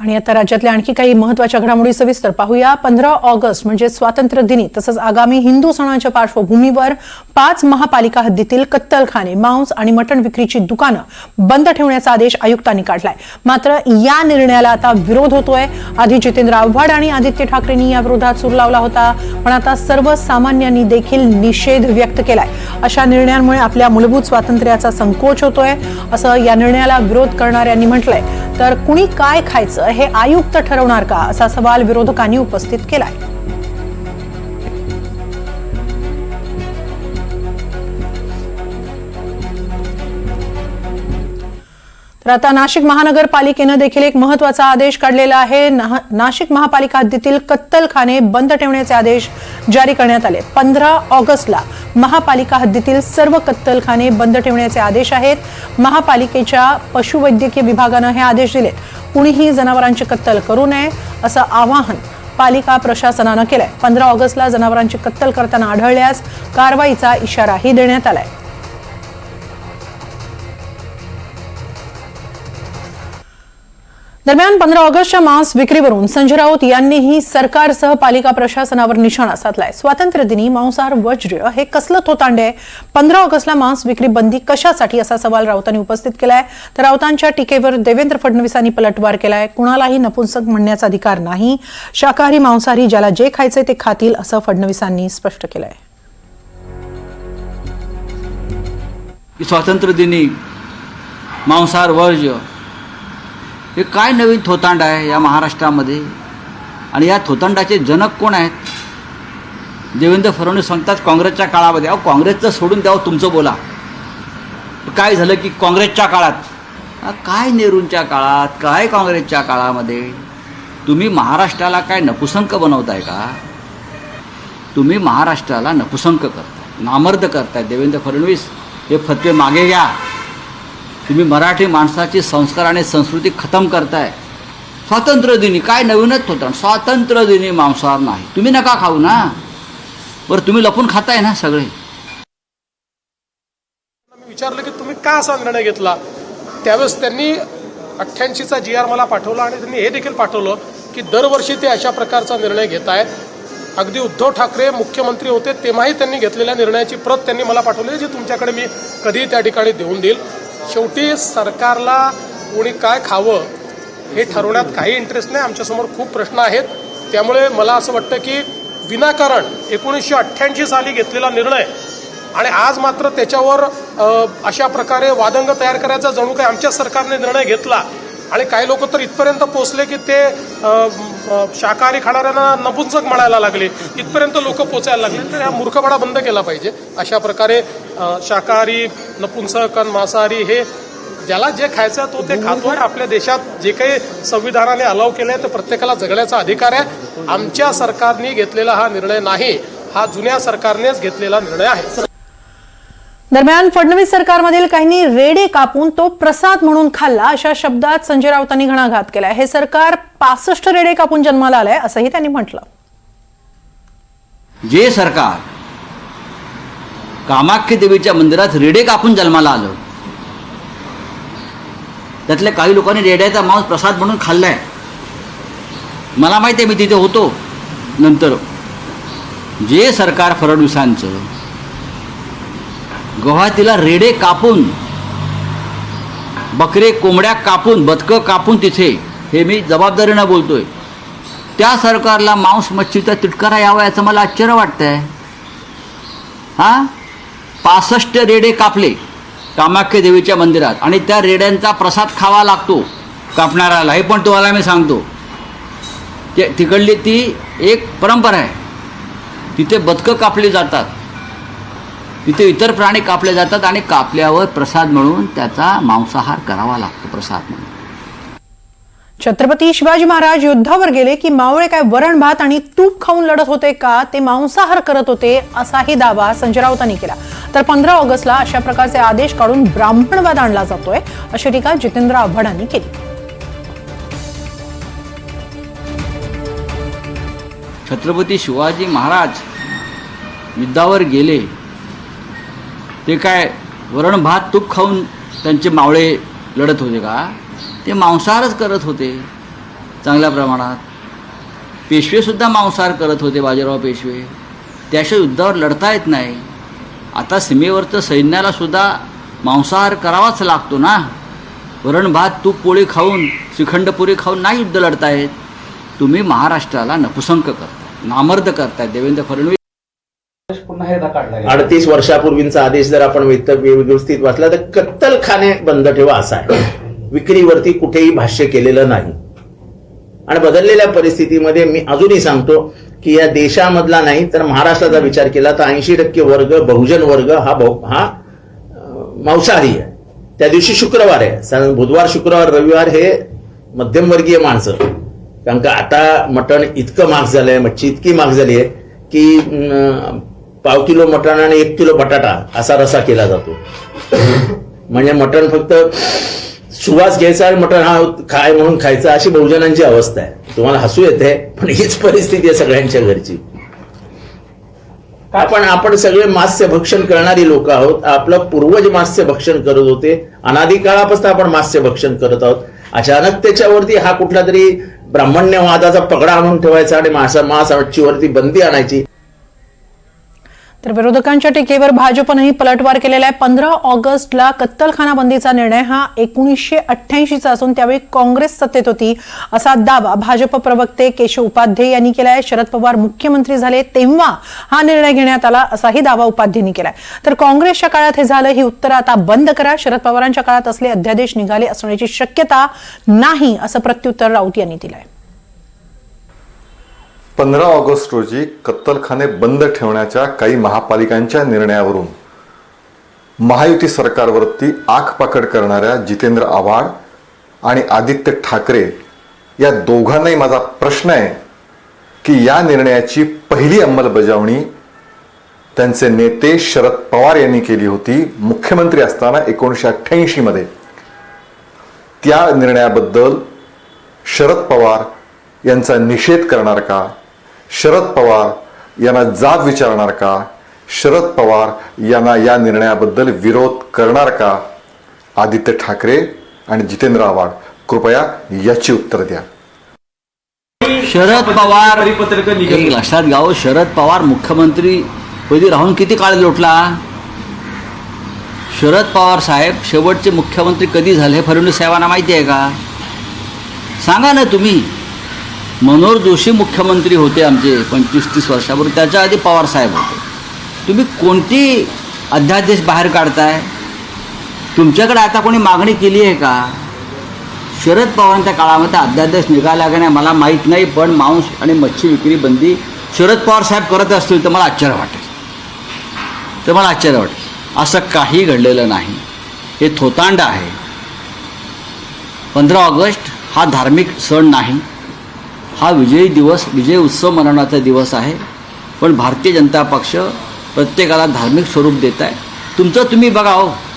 आणि आता राज्यातल्या आणखी काही महत्त्वाच्या घडामोडी सविस्तर पाहूया. पंधरा ऑगस्ट म्हणजे स्वातंत्र्य दिनी तसंच आगामी हिंदू सणाच्या पार्श्वभूमीवर पाच महापालिका हद्दीतील कत्तलखाने मांस आणि मटण विक्रीची दुकानं बंद ठेवण्याचा आदेश आयुक्तांनी काढलाय. मात्र या निर्णयाला आता विरोध होतोय. आधी जितेंद्र आव्हाड आणि आदित्य ठाकरेंनी या विरोधात सूर लावला होता. पण आता सर्वसामान्यांनी देखील निषेध व्यक्त केलाय. अशा निर्णयांमुळे आपल्या मूलभूत स्वातंत्र्याचा संकोच होतोय. असं या निर्णयाला विरोध करणाऱ्यांनी म्हटलंय. तर कुणी काय खायचं? हे आयुक्त ठरवणार का? असा सवाल विरोधकांनी उपस्थित केलाय. तर आता नाशिक महानगरपालिकेनं देखील एक महत्त्वाचा आदेश काढलेला आहे. ना- नाशिक महापालिका हद्दीतील कत्तलखाने बंद ठेवण्याचे आदेश जारी करण्यात आले. पंधरा ऑगस्टला महापालिका हद्दीतील सर्व कत्तलखाने बंद ठेवण्याचे आदेश आहेत. महापालिकेच्या पशुवैद्यकीय विभागानं हे आदेश दिलेत. कुणीही जनावरांची कत्तल करू नये असं आवाहन पालिका प्रशासनानं केलंय. पंधरा ऑगस्टला जनावरांची कत्तल करताना आढळल्यास कारवाईचा इशाराही देण्यात आलाय. दरम्यान पंधरा ऑगस्टच्या मांस विक्रीवरून संजय राऊत यांनीही सरकारसह पालिका प्रशासनावर निशाणा साधलाय. स्वातंत्र्य दिनी मांसाहार वज्र हे कसलं थोतांडे आहे? पंधरा ऑगस्टला मांस विक्री बंदी कशासाठी? असा सवाल राऊतांनी उपस्थित केलाय. तर राऊतांच्या टीकेवर देवेंद्र फडणवीसांनी पलटवार केलाय. कुणालाही नपुंसक म्हणण्याचा अधिकार नाही. शाकाहारी मांसाहारी ज्याला जे खायचे ते खातील असं फडणवीसांनी स्पष्ट केलंय. स्वातंत्र्य स्वातंत्र्यदिनी मांसाहार वर्ज्य हे काय नवीन थोतांड आहे या महाराष्ट्रामध्ये? आणि या थोतांडाचे जनक कोण आहेत? देवेंद्र फडणवीस सांगतात काँग्रेसच्या काळामध्ये अहो काँग्रेसचं सोडून द्यावं तुमचं बोला. काय झालं की काँग्रेसच्या काळात? काय नेहरूंच्या काळात? काय काँग्रेसच्या काळामध्ये? तुम्ही महाराष्ट्राला काय नपुसंक बनवताय का? तुम्ही महाराष्ट्राला नपुसंक करताय नामर्द करताय. देवेंद्र फडणवीस हे फतवे मागे घ्या. तुम्ही मराठी माणसाची संस्कार आणि संस्कृती खतम करताय. स्वातंत्र्यदिनी काय नवीनच होतं? स्वातंत्र्यदिनी मांसाहार नाही. तुम्ही नका खाऊ ना. बरं तुम्ही लपून खाताय ना सगळे. मी विचारलं की तुम्ही का असा निर्णय घेतला? त्यावेळेस त्यांनी अठ्ठ्याऐंशीचा जी आर मला पाठवला आणि त्यांनी हे देखील पाठवलं की दरवर्षी ते अशा प्रकारचा निर्णय घेत आहेत. अगदी उद्धव ठाकरे मुख्यमंत्री होते तेव्हाही त्यांनी घेतलेल्या निर्णयाची प्रत त्यांनी मला पाठवली जी तुमच्याकडे मी कधीही त्या ठिकाणी देऊन देईल. शेवटी सरकारला कोणी काय खावं हे ठरवण्यात काही इंटरेस्ट नाही. आमच्यासमोर खूप प्रश्न आहेत. त्यामुळे मला असं वाटतं की विनाकारण एकोणीसशे अठ्ठ्याऐंशी साली घेतलेला निर्णय आणि आज मात्र त्याच्यावर अशा प्रकारे वादंग तयार करायचा जणू काही आमच्या सरकारने निर्णय घेतला आणि काही लोक तर इथपर्यंत पोचले की ते शाकाहारी खाणाऱ्यांना नपुंसक म्हणायला लागले. इथपर्यंत लोक पोचायला लागले. तर हा मूर्खपणा बंद केला पाहिजे. अशा प्रकारे शाकाहारी नपुंसक आणि मांसाहारी हे ज्याला जे खायचं तो ते खातोय. आपल्या देशात जे काही संविधानाने अलाव केलं आहे ते प्रत्येकाला जगण्याचा अधिकार आहे. आमच्या सरकारने घेतलेला हा निर्णय नाही. हा जुन्या सरकारनेच घेतलेला निर्णय आहे. दरम्यान फडणवीस सरकारमधील काहींनी रेडे कापून तो प्रसाद म्हणून खाल्ला अशा शब्दात संजय राऊतांनी घणाघात केलाय. हे सरकार पासष्ट रेडे कापून जन्माला आलंय असंही त्यांनी म्हटलं. जे सरकार कामाख्य देवीच्या मंदिरात रेडे कापून जन्माला आलं त्यातल्या काही लोकांनी रेड्याचा मांस प्रसाद म्हणून खाल्लाय. मला माहिती आहे मी तिथे होतो नंतर. जे सरकार फडणवीसांचं गव्हातीला रेडे कापून बकरे कोंबड्या कापून बदकं कापून तिथे हे मी जबाबदारीनं बोलतोय. त्या सरकारला मांस मच्छीचा तिटकारा यावा याचं मला आश्चर्य वाटतंय. हां? पासष्ट रेडे कापले कामाख्या देवीच्या मंदिरात आणि त्या रेड्यांचा प्रसाद खावा लागतो कापणाऱ्याला. हे पण तुम्हाला मी सांगतो. ते तिकडली ती एक परंपरा आहे. तिथे बदकं कापली जातात. तिथे इतर प्राणी कापले जातात आणि कापल्यावर प्रसाद म्हणून त्याचा मांसाहार करावा लागतो प्रसाद म्हणून. छत्रपती शिवाजी महाराज युद्धावर गेले की मावळे काय वरण भात आणि तूप खाऊन लढत होते का? ते मांसाहार करत होते असाही दावा संजय राऊतांनी केला. तर पंधरा ऑगस्टला अशा प्रकारचे आदेश काढून ब्राह्मणवाद आणला जातोय अशी टीका जितेंद्र आव्हाडांनी केली. छत्रपती शिवाजी महाराज युद्धावर गेले ते काय वरण भात तूप खाऊन त्यांचे मावळे लढत होते का? ते मांसाहारच करत होते चांगल्या प्रमाणात. पेशवेसुद्धा मांसाहार करत होते बाजीराव पेशवे. त्याशिवाय युद्धावर लढता येत नाही. आता सीमेवरचं सैन्यालासुद्धा मांसाहार करावाच लागतो ना? वरण भात तूप पोळी खाऊन श्रीखंडपुरी खाऊन नाही युद्ध लढतायत. तुम्ही महाराष्ट्राला नपुसंक करता नामर्द करताय देवेंद्र फडणवीस पुन्हा एकदा काढला अडतीस वर्षापूर्वीचा आदेश जर आपण व्यवस्थित वाचला तर कत्तलखाने बंद ठेवा असा आहे. विक्रीवरती कुठेही भाष्य केलेलं नाही. आणि बदललेल्या परिस्थितीमध्ये मी अजूनही सांगतो की या देशामधला नाही तर महाराष्ट्राचा विचार केला तर ऐंशी टक्के वर्ग बहुजन वर्ग हा बहु हा मांसाहारी आहे. त्या दिवशी शुक्रवार आहे. साधारण बुधवार शुक्रवार रविवार हे मध्यमवर्गीय माणसं. कारण का आता मटण इतकं महाग झालंय मच्छी इतकी महाग झाली आहे की अं, पाव किलो मटण आणि एक किलो बटाटा असा रसा केला जातो. म्हणजे मटण फक्त सुवास घ्यायचा आणि मटण हा खाय म्हणून खायचा अशी बहुजनांची अवस्था आहे. तुम्हाला हसू येते पण हीच परिस्थिती आहे सगळ्यांच्या घरची. आपण आपण सगळे मास्य भक्षण करणारी लोक आहोत. आपलं पूर्वज मास्य भक्षण करत होते. अनादी काळापासून आपण मास्य भक्षण करत आहोत. अचानक त्याच्यावरती हा कुठला तरी ब्राह्मण्यवादाचा पगडा आणून ठेवायचा आणि मासा मांस मच्छीवरती बंदी आणायची. तर विरोधकांच्या टीकेवर भाजपनंही पलटवार केलेला आहे. पंधरा ऑगस्टला कत्तलखाना बंदीचा निर्णय हा एकोणीसशे अठ्ठ्याऐंशीचा असून त्यावेळी काँग्रेस सत्तेत होती असा दावा भाजप प्रवक्ते केशव उपाध्ये यांनी केला आहे. शरद पवार मुख्यमंत्री झाले तेव्हा हा निर्णय घेण्यात आला असाही दावा उपाध्येंनी केलाय तर काँग्रेसच्या काळात हे झालं ही उत्तर आता बंद करा. शरद पवारांच्या काळात असले अध्यादेश निघाले असण्याची शक्यता नाही असं प्रत्युत्तर राऊत यांनी दिलंय. पंधरा ऑगस्ट रोजी कत्तलखाने बंद ठेवण्याच्या काही महापालिकांच्या निर्णयावरून महायुती सरकारवरती आखपाकड करणाऱ्या जितेंद्र आव्हाड आणि आदित्य ठाकरे या दोघांनाही माझा प्रश्न आहे की या निर्णयाची पहिली अंमलबजावणी त्यांचे नेते शरद पवार यांनी केली होती मुख्यमंत्री असताना एकोणीसशे अठ्ठ्याऐंशीमध्ये त्या निर्णयाबद्दल शरद पवार यांचा निषेध करणार का? शरद पवार यांना जाब विचारणार का? शरद पवार यांना या निर्णयाबद्दल विरोध करणार का? आदित्य ठाकरे आणि जितेंद्र आव्हाड कृपया याची उत्तर द्या. शरद पवार लक्षात घ्यावं शरद पवार मुख्यमंत्री पदी राहून किती काळ लोटला? शरद पवार साहेब शेवटचे मुख्यमंत्री कधी झाले फडणवीस साहेबांना माहिती आहे का? सांगा ना तुम्ही. मनोहर जोशी मुख्यमंत्री होते आमचे पंचवीस तीस वर्षापूर्वी. त्याच्या आधी पवार साहेब होते. तुम्ही कोणती अध्यादेश बाहेर काढताय? तुमच्याकडे आता कोणी मागणी केली आहे का? शरद पवारांच्या काळामध्ये अध्यादेश निघाला का नाही मला माहीत नाही पण मांस आणि मच्छी विक्री बंदी शरद पवार साहेब करत असतील तर मला आश्चर्य वाटेल. तर मला आश्चर्य वाटेल. असं काही घडलेलं नाही. हे थोतांड आहे. पंधरा ऑगस्ट हा धार्मिक सण नाही. हा विजयी दिवस विजय उत्सव मनवण्याचा दिवस आहे. पण भारतीय जनता पक्ष प्रत्येकाला धार्मिक स्वरूप देत आहे. तुमचं तुम्ही बघा हो.